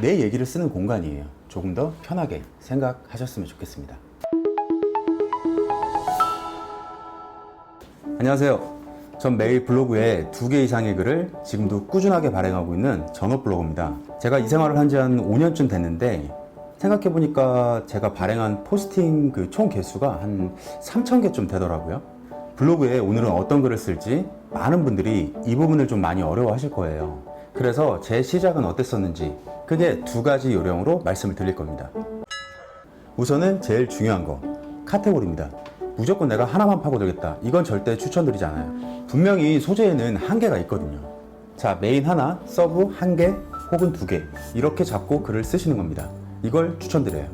내 얘기를 쓰는 공간이에요. 조금 더 편하게 생각하셨으면 좋겠습니다. 안녕하세요. 전 매일 블로그에 두 개 이상의 글을 지금도 꾸준하게 발행하고 있는 전업 블로거입니다. 제가 이 생활을 한 지 한 5년쯤 됐는데 생각해보니까 제가 발행한 포스팅 그 총 개수가 한 3,000개쯤 되더라고요. 블로그에 오늘은 어떤 글을 쓸지 많은 분들이 이 부분을 좀 많이 어려워하실 거예요. 그래서 제 시작은 어땠었는지 크게 두 가지 요령으로 말씀을 드릴 겁니다. 우선은 제일 중요한 거 카테고리입니다. 무조건 내가 하나만 파고들겠다. 이건 절대 추천드리지 않아요. 분명히 소재에는 한계가 있거든요. 자, 메인 하나, 서브 한 개, 혹은 두 개. 이렇게 잡고 글을 쓰시는 겁니다. 이걸 추천드려요.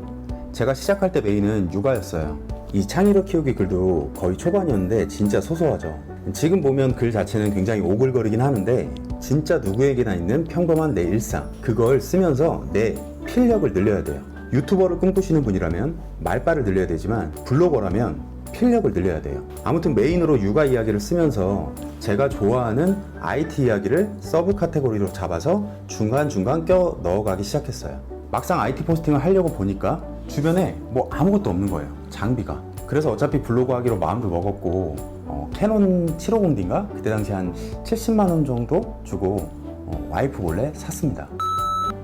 제가 시작할 때 메인은 육아였어요. 이 창의력 키우기 글도 거의 초반이었는데 진짜 소소하죠. 지금 보면 글 자체는 굉장히 오글거리긴 하는데 진짜 누구에게나 있는 평범한 내 일상 그걸 쓰면서 내 필력을 늘려야 돼요. 유튜버를 꿈꾸시는 분이라면 말빨을 늘려야 되지만 블로거라면 필력을 늘려야 돼요. 아무튼 메인으로 육아 이야기를 쓰면서 제가 좋아하는 IT 이야기를 서브 카테고리로 잡아서 중간중간 껴 넣어가기 시작했어요. 막상 IT 포스팅을 하려고 보니까 주변에 뭐 아무것도 없는 거예요. 장비가. 그래서 어차피 블로그 하기로 마음도 먹었고 어, 캐논 750D인가? 그때 당시 한 70만 원 정도 주고 어, 와이프 몰래 샀습니다.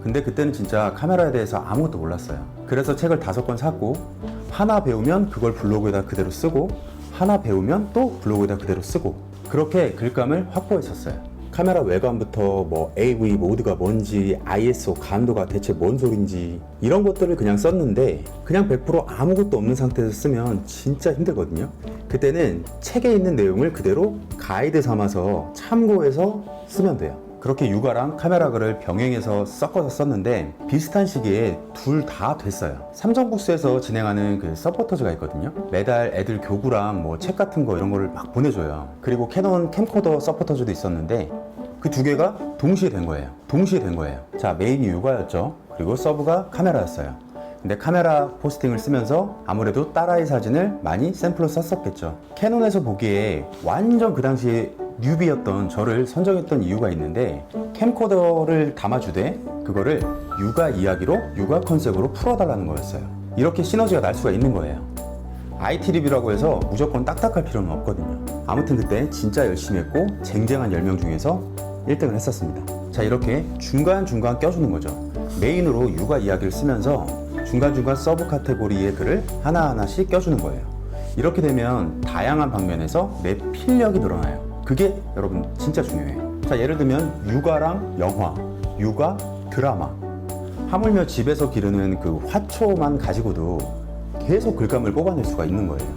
근데 그때는 진짜 카메라에 대해서 아무것도 몰랐어요. 그래서 책을 다섯 권 샀고 하나 배우면 그걸 블로그에다 그대로 쓰고 하나 배우면 또 블로그에다 그대로 쓰고 그렇게 글감을 확보했었어요. 카메라 외관부터 뭐 AV 모드가 뭔지 ISO 감도가 대체 뭔 소린지 이런 것들을 그냥 썼는데 그냥 100% 아무것도 없는 상태에서 쓰면 진짜 힘들거든요. 그때는 책에 있는 내용을 그대로 가이드 삼아서 참고해서 쓰면 돼요. 그렇게 육아랑 카메라 글을 병행해서 섞어서 썼는데 비슷한 시기에 둘 다 됐어요. 삼성북스에서 진행하는 그 서포터즈가 있거든요. 매달 애들 교구랑 뭐 책 같은 거 이런 거를 막 보내줘요. 그리고 캐논 캠코더 서포터즈도 있었는데 그 두 개가 동시에 된 거예요. 동시에 된 거예요. 자, 메인이 육아였죠. 그리고 서브가 카메라였어요. 근데 카메라 포스팅을 쓰면서 아무래도 딸아이 사진을 많이 샘플로 썼었겠죠. 캐논에서 보기에 완전 그 당시에 뉴비였던 저를 선정했던 이유가 있는데 캠코더를 담아주되 그거를 육아 이야기로 육아 컨셉으로 풀어달라는 거였어요. 이렇게 시너지가 날 수가 있는 거예요. IT 리뷰라고 해서 무조건 딱딱할 필요는 없거든요. 아무튼 그때 진짜 열심히 했고 쟁쟁한 10명 중에서 1등을 했었습니다. 자, 이렇게 중간중간 껴주는 거죠. 메인으로 육아 이야기를 쓰면서 중간중간 서브 카테고리의 글을 하나하나씩 껴주는 거예요. 이렇게 되면 다양한 방면에서 내 필력이 늘어나요. 그게 여러분 진짜 중요해요. 자, 예를 들면 육아랑 영화, 육아, 드라마. 하물며 집에서 기르는 그 화초만 가지고도 계속 글감을 뽑아낼 수가 있는 거예요.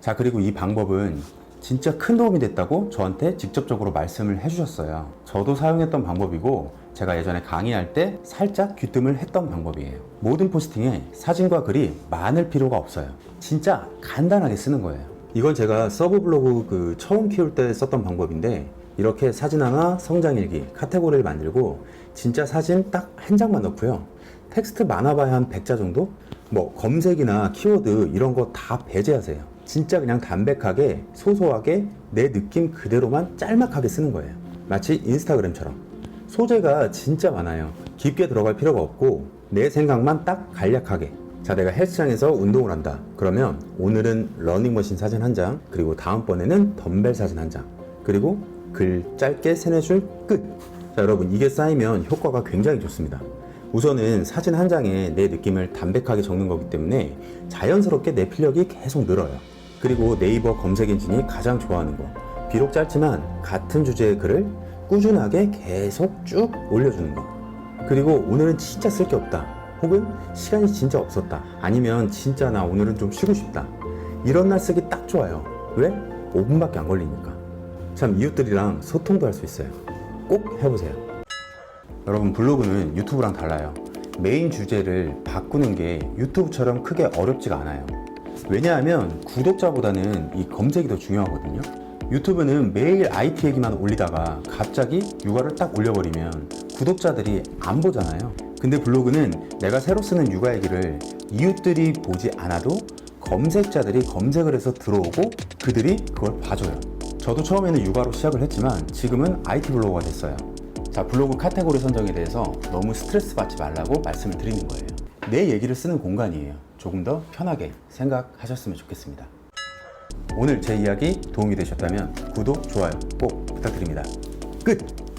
자, 그리고 이 방법은 진짜 큰 도움이 됐다고 저한테 직접적으로 말씀을 해주셨어요. 저도 사용했던 방법이고, 제가 예전에 강의할 때 살짝 귀뜸을 했던 방법이에요. 모든 포스팅에 사진과 글이 많을 필요가 없어요. 진짜 간단하게 쓰는 거예요. 이건 제가 서브 블로그 그 처음 키울 때 썼던 방법인데, 이렇게 사진 하나, 성장일기, 카테고리를 만들고, 진짜 사진 딱 한 장만 넣고요. 텍스트 많아봐야 한 100자 정도? 뭐 검색이나 키워드 이런 거 다 배제하세요. 진짜 그냥 담백하게 소소하게 내 느낌 그대로만 짤막하게 쓰는 거예요. 마치 인스타그램처럼. 소재가 진짜 많아요. 깊게 들어갈 필요가 없고 내 생각만 딱 간략하게. 자, 내가 헬스장에서 운동을 한다. 그러면 오늘은 러닝머신 사진 한 장, 그리고 다음번에는 덤벨 사진 한 장, 그리고 글 짧게 세네 줄 끝. 자, 여러분 이게 쌓이면 효과가 굉장히 좋습니다. 우선은 사진 한 장에 내 느낌을 담백하게 적는 거기 때문에 자연스럽게 내 필력이 계속 늘어요. 그리고 네이버 검색 엔진이 가장 좋아하는 거. 비록 짧지만 같은 주제의 글을 꾸준하게 계속 쭉 올려주는 거. 그리고 오늘은 진짜 쓸 게 없다. 혹은 시간이 진짜 없었다. 아니면 진짜 나 오늘은 좀 쉬고 싶다. 이런 날 쓰기 딱 좋아요. 왜? 5분밖에 안 걸리니까. 참 이웃들이랑 소통도 할 수 있어요. 꼭 해보세요. 여러분 블로그는 유튜브랑 달라요. 메인 주제를 바꾸는 게 유튜브처럼 크게 어렵지가 않아요. 왜냐하면 구독자보다는 이 검색이 더 중요하거든요. 유튜브는 매일 IT 얘기만 올리다가 갑자기 육아를 딱 올려버리면 구독자들이 안 보잖아요. 근데 블로그는 내가 새로 쓰는 육아 얘기를 이웃들이 보지 않아도 검색자들이 검색을 해서 들어오고 그들이 그걸 봐줘요. 저도 처음에는 육아로 시작을 했지만 지금은 IT 블로거가 됐어요. 자, 블로그 카테고리 선정에 대해서 너무 스트레스 받지 말라고 말씀을 드리는 거예요. 내 얘기를 쓰는 공간이에요. 조금 더 편하게 생각하셨으면 좋겠습니다. 오늘 제 이야기 도움이 되셨다면 구독, 좋아요 꼭 부탁드립니다. 끝!